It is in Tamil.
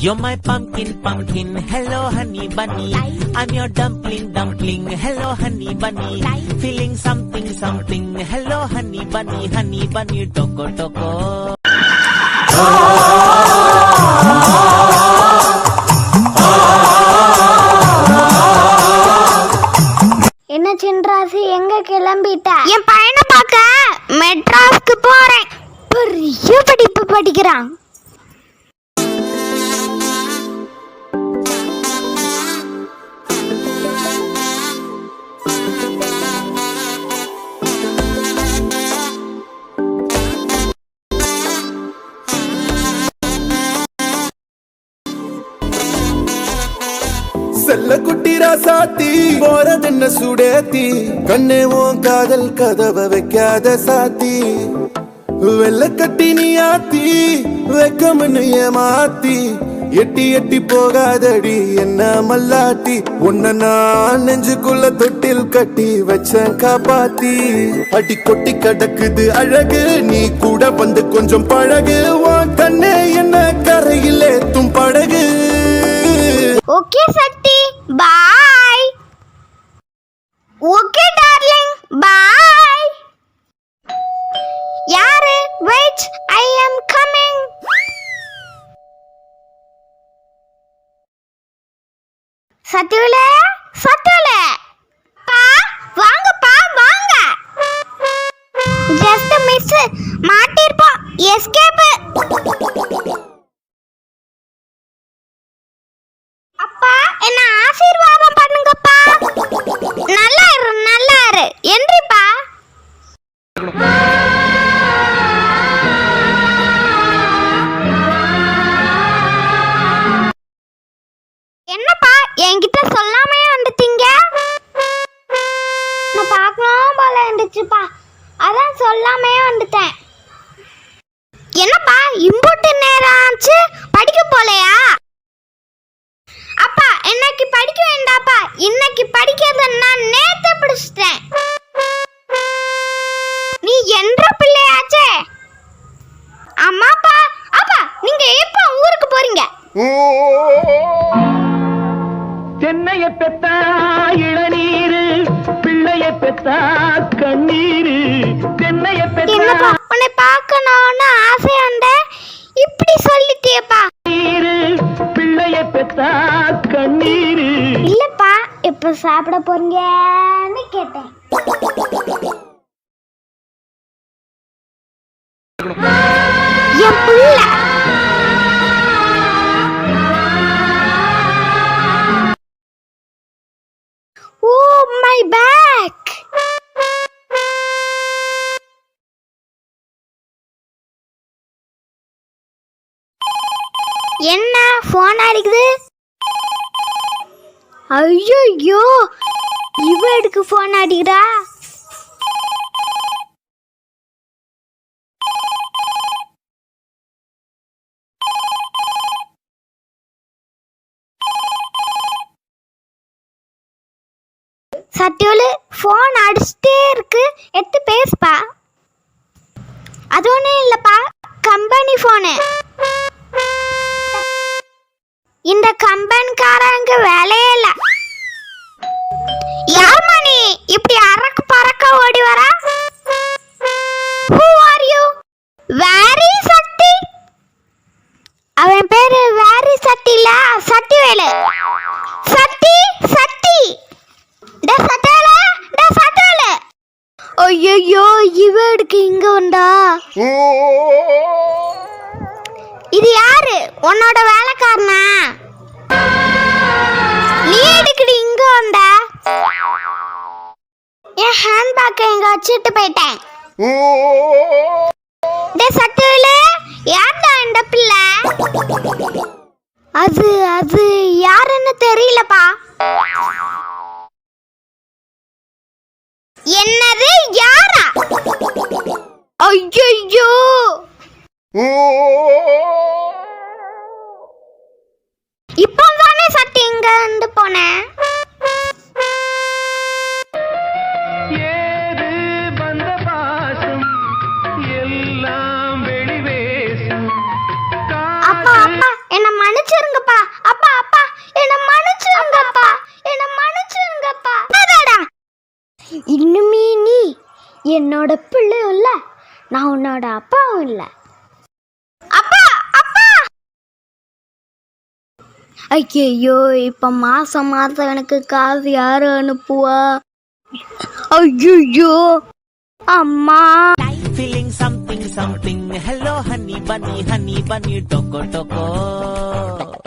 You're my pumpkin, pumpkin. Hello, honey bunny. I'm your dumpling, dumpling. Hello, honey bunny. Feeling something, something. Hello, honey bunny, honey bunny. Toko, toko. என்ன சின்ராசு எங்க கிளம்பிட்ட என் பையனை பார்க்க மெட்ராஸ்க்கு போறேன் பெரிய படிப்பு படிக்கிறான் செல்ல குட்டி ராசாத்தி போறதென்ன சுடேத்தி? கண்ணே உன் காதல் கதவ வைக்காத சாத்தி. வெள்ள கட்டி நீ ஆத்தி வெக்கம்னு ஏமாத்தி. எட்டி எட்டி போகாதடி என்ன மல்லாட்டி. உன்ன நான் நெஞ்சுக்குள்ள தொட்டில் கட்டி வச்ச காப்பாத்தி. அடி கொட்டி கடக்குது அழகு. நீ கூட வந்து கொஞ்சம் பழகு. உன் கண்ணே என்ன கரையில் ஏத்தும் படகு. Okay Sakthi bye okay darling bye யாரு வெயிட் ஐ அம் கமிங் சத்யுலே சத்யுலே பா வாங்கப்பா வாங்க. Just miss மாட்டிருப்போம். எஸ்கேப் என்னப்பா கண்ணீரு தென்னைய என்னப்பா உன்னை பார்க்கணும்னு ஆசையா இருந்தேன் இப்படி சொல்லிட்டியப்பா. நீரு பிள்ளைய பெத்தா கண்ணீரு. இல்லப்பா எப்ப சாப்பிட போறீங்கன்னு கேட்டேன். என் புள்ள. என்ன? ஃபோன் அடிக்குது ஐயோ இவ எடுக்கு ஃபோன் அடிக்கிறா? சத்தியோலு ஃபோன் அடிச்சுட்டே சக்தி இல்ல சக்திவேலு சக்தி சக்தி டே சக்திவேலு டே சக்திவேலு ஐயோ இவ இங்க வந்தா? இது யாரு? உன்னோட வேலைக்காரனா? நீ எதுக்குடி இங்க வந்த? என் ஹேண்ட் பேக்கை இங்க வச்சுட்டு போயிட்டேன். டே சத்துவில யார்டா இந்த பிள்ளை? என்னோட பிள்ளையும் இல்லை நான் உன்னோட அப்பாவும் இல்லை. அப்பா அப்பா! ஐயோ இப்ப மாசம் மாசம் எனக்கு காசு யாரு அனுப்புவா? ஐயோ அம்மா! Feeling something something. Hello honey bunny honey bunny toko toko.